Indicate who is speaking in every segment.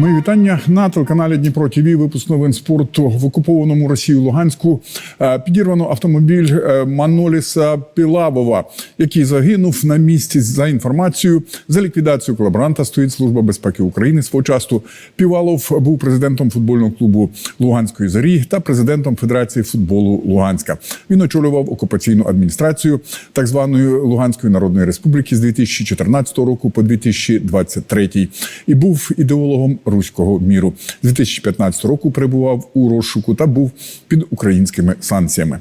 Speaker 1: Мої вітання на телеканалі Дніпро ТВ. Випуск новин спорту в окупованому Росією Луганську е, підірвано автомобіль е, Маноліса Пілавова, який загинув на місці. За інформацією за ліквідацію колаборанта стоїть служба безпеки України. Свого часу Півалов був президентом футбольного клубу Луганської зорі та президентом Федерації футболу Луганська. Він очолював окупаційну адміністрацію так званої Луганської Народної Республіки з 2014 року по 2023 і був ідеологом руського міру. З 2015 року перебував у розшуку та був під українськими санкціями.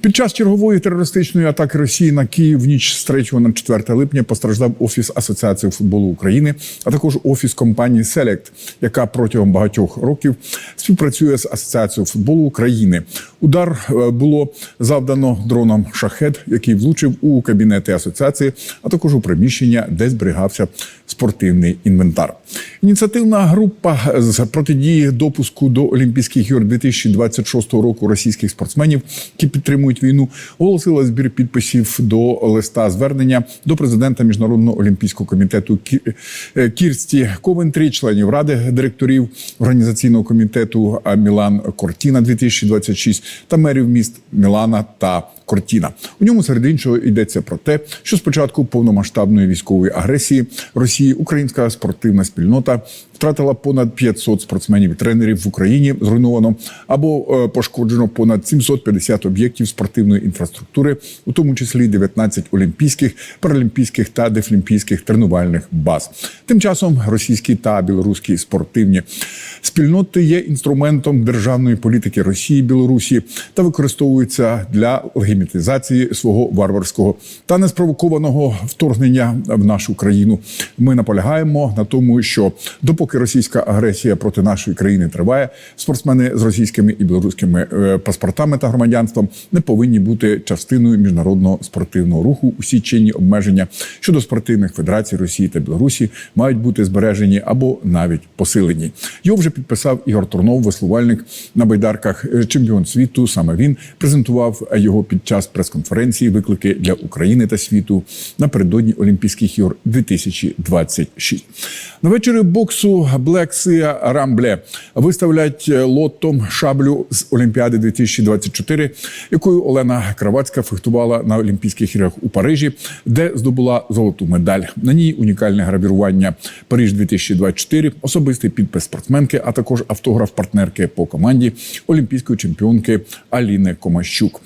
Speaker 1: Під час чергової терористичної атаки Росії на Київ в ніч з 3 на 4 липня постраждав офіс Асоціації футболу України, а також офіс компанії Селект, яка протягом багатьох років співпрацює з Асоціацією футболу України. Удар е, було завдано дроном шахет, який влучив у кабінети асоціації, а також у приміщення, де зберігався спортивний інвентар. Ініціативна група з протидії допуску до Олімпійських ігор 2026 року російських спортсменів, які підтримують війну, оголосила збір підписів до листа звернення до президента міжнародного олімпійського комітету е, Кірсті Ковентрі, членів ради директорів організаційного комітету Мілан Кортіна 2026 та мерів міст Мілана та Кортіна. У ньому серед іншого йдеться про те, що спочатку повномасштабної військової агресії Росії українська спортивна спільнота втратила понад 500 спортсменів і тренерів в Україні. Зруйновано або е, пошкоджено понад 750 об'єктів спортивної інфраструктури, у тому числі 19 олімпійських, паралімпійських та дефлімпійських тренувальних баз. Тим часом російські та білоруські спортивні спільноти є інструментом державної політики Росії і Білорусі та використовуються для легімітизації свого варварського та неспровокованого вторгнення в нашу країну. Ми наполягаємо на тому, що допоки російська агресія проти нашої країни триває, спортсмени з російськими і білоруськими е, паспортами та громадянством не повинні бути частиною міжнародного спортивного руху. Усі чинні обмеження щодо спортивних федерацій Росії та Білорусі мають бути збережені або навіть посилені. Його вже підписав Ігор Турнов, веслувальник на байдарках, е, чемпіон світу. Саме він презентував його під час прес-конференції виклики для України та світу напередодні Олімпійських ігор 2026. На вечорі боксу Блексія Рамбле виставлять лоттом шаблю з Олімпіади 2024, якою Олена Кравацька фехтувала на Олімпійських іграх у Парижі, де здобула золоту медаль. На ній унікальне гравірування Париж 2024 особистий підпис спортсменки, а також автограф партнерки по команді олімпійської чемпіонки Аліни Комащук.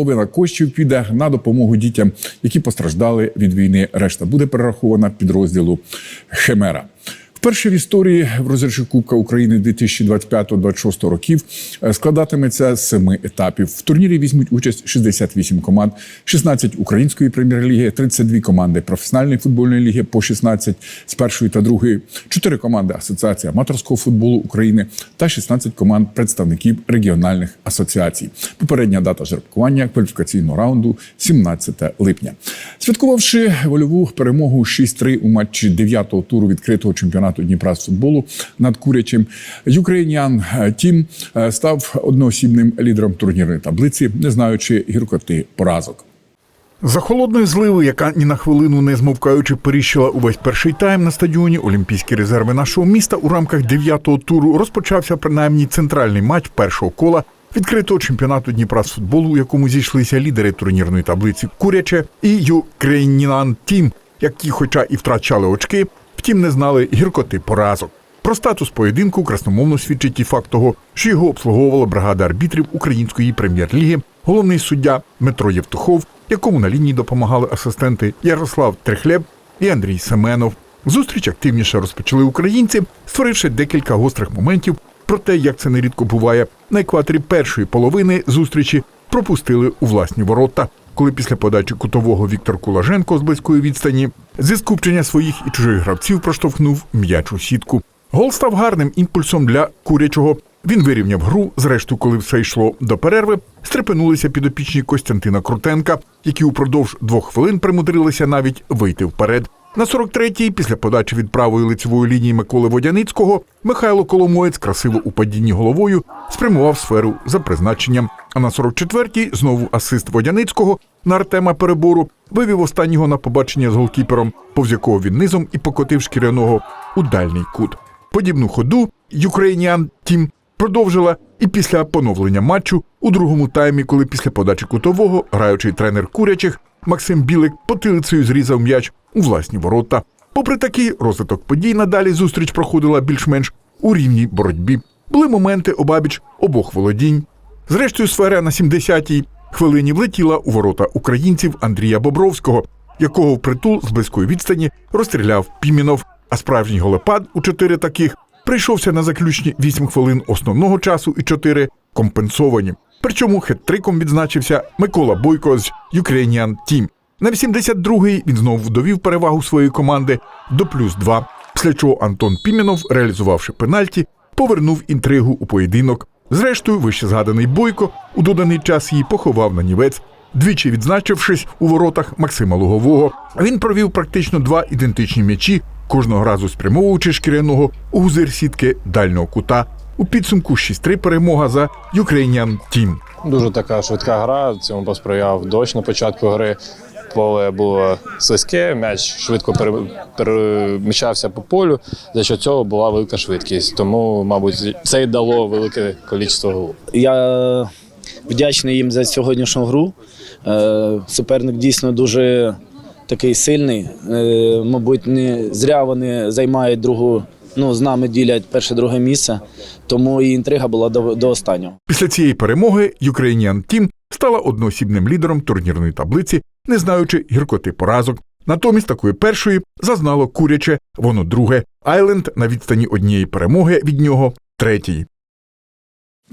Speaker 1: Половина коштів піде на допомогу дітям, які постраждали від війни. Решта буде перерахована підрозділу Хемера. Вперше в історії в розіграші Кубка України 2025-26 років е, складатиметься з семи етапів. В турнірі візьмуть участь 68 команд, 16 української прем'єр-ліги, 32 команди професіональної футбольної ліги по 16 з першої та другої, 4 команди Асоціації аматорського футболу України та 16 команд представників регіональних асоціацій. Попередня дата жеребкування кваліфікаційного раунду 17 липня. Святкувавши вольову перемогу 6-3 у матчі 9-го туру відкритого чемпіонату Дніпра з футболу над Курячим, Юкрейнян Тім е, став одноосібним лідером турнірної таблиці, не знаючи гіркоти поразок.
Speaker 2: За холодної зливи, яка ні на хвилину не змовкаючи періщила увесь перший тайм на стадіоні Олімпійські резерви нашого міста у рамках дев'ятого туру розпочався принаймні центральний матч першого кола відкритого чемпіонату Дніпра з футболу, у якому зійшлися лідери турнірної таблиці Куряче і Юкрейнінан Тім, які, хоча і втрачали очки, втім не знали гіркоти поразок. Про статус поєдинку красномовно свідчить і факт того, що його обслуговувала бригада арбітрів української прем'єр-ліги, головний суддя Дмитро Євтухов, якому на лінії допомагали асистенти Ярослав Трехлєб і Андрій Семенов. Зустріч активніше розпочали українці, створивши декілька гострих моментів про те, як це нерідко буває. На екваторі першої половини зустрічі пропустили у власні ворота. Коли після подачі кутового Віктор Кулаженко з близької відстані зі скупчення своїх і чужих гравців проштовхнув м'яч у сітку. Гол став гарним імпульсом для курячого. Він вирівняв гру. Зрештою, коли все йшло до перерви, стрепенулися підопічні Костянтина Крутенка, які упродовж двох хвилин примудрилися навіть вийти вперед. На 43-й, після подачі від правої лицевої лінії Миколи Водяницького, Михайло Коломоєць красиво у падінні головою спрямував сферу за призначенням. А на 44-й знову асист Водяницького на Артема Перебору вивів останнього на побачення з голкіпером, повз якого він низом і покотив шкіряного у дальній кут. Подібну ходу Ukrainian Team продовжила і після поновлення матчу у другому таймі, коли після подачі кутового граючий тренер курячих Максим Білик потилицею зрізав м'яч у власні ворота. Попри такий розвиток подій, надалі зустріч проходила більш-менш у рівній боротьбі. Були моменти обабіч обох володінь. Зрештою, сфера на 70-й хвилині влетіла у ворота українців Андрія Бобровського, якого впритул з близької відстані розстріляв Пімінов. А справжній голепад у чотири таких прийшовся на заключні 8 хвилин основного часу і 4 компенсовані. Причому хет-триком відзначився Микола Бойко з Ukrainian Team. На 82-й він знову довів перевагу своєї команди до плюс 2, після чого Антон Пімінов, реалізувавши пенальті, повернув інтригу у поєдинок. Зрештою, вище згаданий Бойко у доданий час її поховав на нівець. Двічі відзначившись у воротах Максима Лугового, він провів практично два ідентичні м'ячі, кожного разу спрямовуючи шкіряного у гузир сітки дальнього кута. У підсумку 6-3 перемога за Ukrainian Team.
Speaker 3: Дуже така швидка гра. Цьому посприяв дощ на початку гри. Поле було слизьке, м'яч швидко пере- переміщався по полю. За що цього була велика швидкість. Тому, мабуть, це й дало велике кількість голів.
Speaker 4: Я вдячний їм за сьогоднішню гру. Е, Суперник дійсно дуже такий сильний. Е, Мабуть, не зря вони займають другу, ну, з нами ділять перше-друге місце, тому і інтрига була до, до останнього.
Speaker 2: Після цієї перемоги Ukrainian Team стала одноосібним лідером турнірної таблиці, не знаючи гіркоти поразок. Натомість такої першої зазнало куряче, воно друге. Айленд на відстані однієї перемоги від нього третій.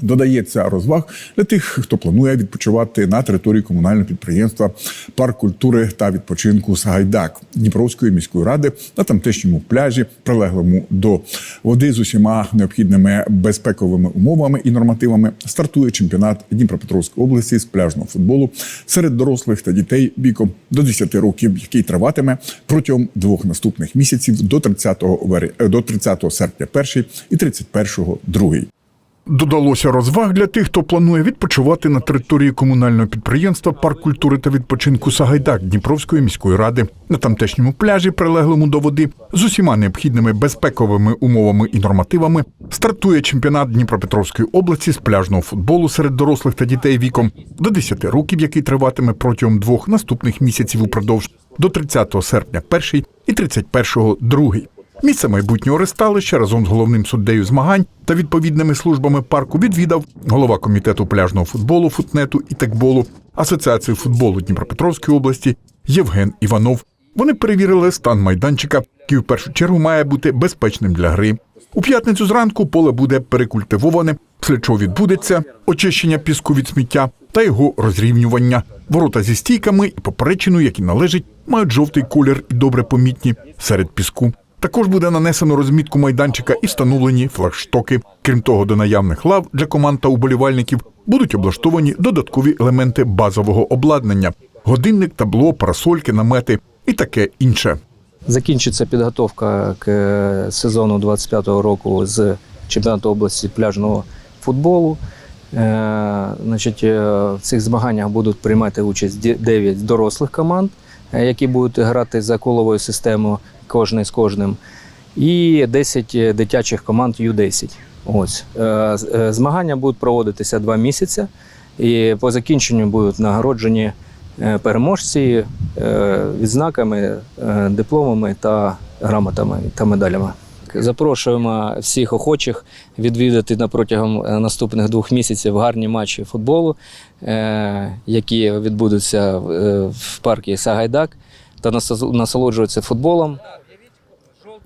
Speaker 1: Додається розваг для тих, хто планує відпочивати на території комунального підприємства Парк культури та відпочинку Сагайдак Дніпровської міської ради на тамтешньому пляжі, прилеглому до води з усіма необхідними безпековими умовами і нормативами. Стартує чемпіонат Дніпропетровської області з пляжного футболу серед дорослих та дітей віком до 10 років, який триватиме протягом двох наступних місяців до 30 вер... до 30 серпня перший і 31 другий.
Speaker 2: Додалося розваг для тих, хто планує відпочивати на території комунального підприємства Парк культури та відпочинку Сагайдак Дніпровської міської ради на тамтешньому пляжі, прилеглому до води, з усіма необхідними безпековими умовами і нормативами, стартує чемпіонат Дніпропетровської області з пляжного футболу серед дорослих та дітей віком до 10 років, який триватиме протягом двох наступних місяців упродовж до 30 серпня перший і 31 другий. Місце майбутнього ресталища разом з головним суддею змагань та відповідними службами парку відвідав голова комітету пляжного футболу, футнету і текболу Асоціації футболу Дніпропетровської області Євген Іванов. Вони перевірили стан майданчика, який в першу чергу має бути безпечним для гри. У п'ятницю зранку поле буде перекультивоване, після чого відбудеться очищення піску від сміття та його розрівнювання. Ворота зі стійками і поперечиною, які належать, мають жовтий колір і добре помітні серед піску. Також буде нанесено розмітку майданчика і встановлені флагштоки. Крім того, до наявних лав для команд та уболівальників будуть облаштовані додаткові елементи базового обладнання: годинник, табло, парасольки, намети і таке інше.
Speaker 5: Закінчиться підготовка к е, сезону 25-го року з чемпіонату області пляжного футболу. Е, Значить, е, в цих змаганнях будуть приймати участь 9 дорослих команд, які будуть грати за коловою системою кожний з кожним, і 10 дитячих команд Ю-10. Ось. Е, е, Змагання будуть проводитися два місяці, і по закінченню будуть нагороджені е, переможці е, відзнаками, е, дипломами та грамотами та медалями. Запрошуємо всіх охочих відвідати на протягом е, наступних двох місяців гарні матчі футболу, е, які відбудуться е, в парку Сагайдак, та насоло- насолоджуватися футболом.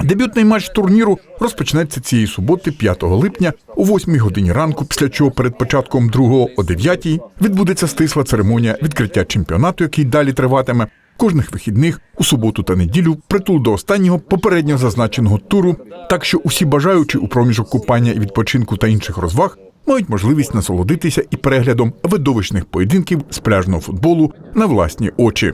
Speaker 2: Дебютний матч турніру розпочнеться цієї суботи, 5 липня, о 8 годині ранку, після чого перед початком другого о 9 відбудеться стисла церемонія відкриття чемпіонату, який далі триватиме кожних вихідних у суботу та неділю, притул до останнього попередньо зазначеного туру. Так що усі бажаючі у проміжок купання і відпочинку та інших розваг мають можливість насолодитися і переглядом видовищних поєдинків з пляжного футболу на власні очі.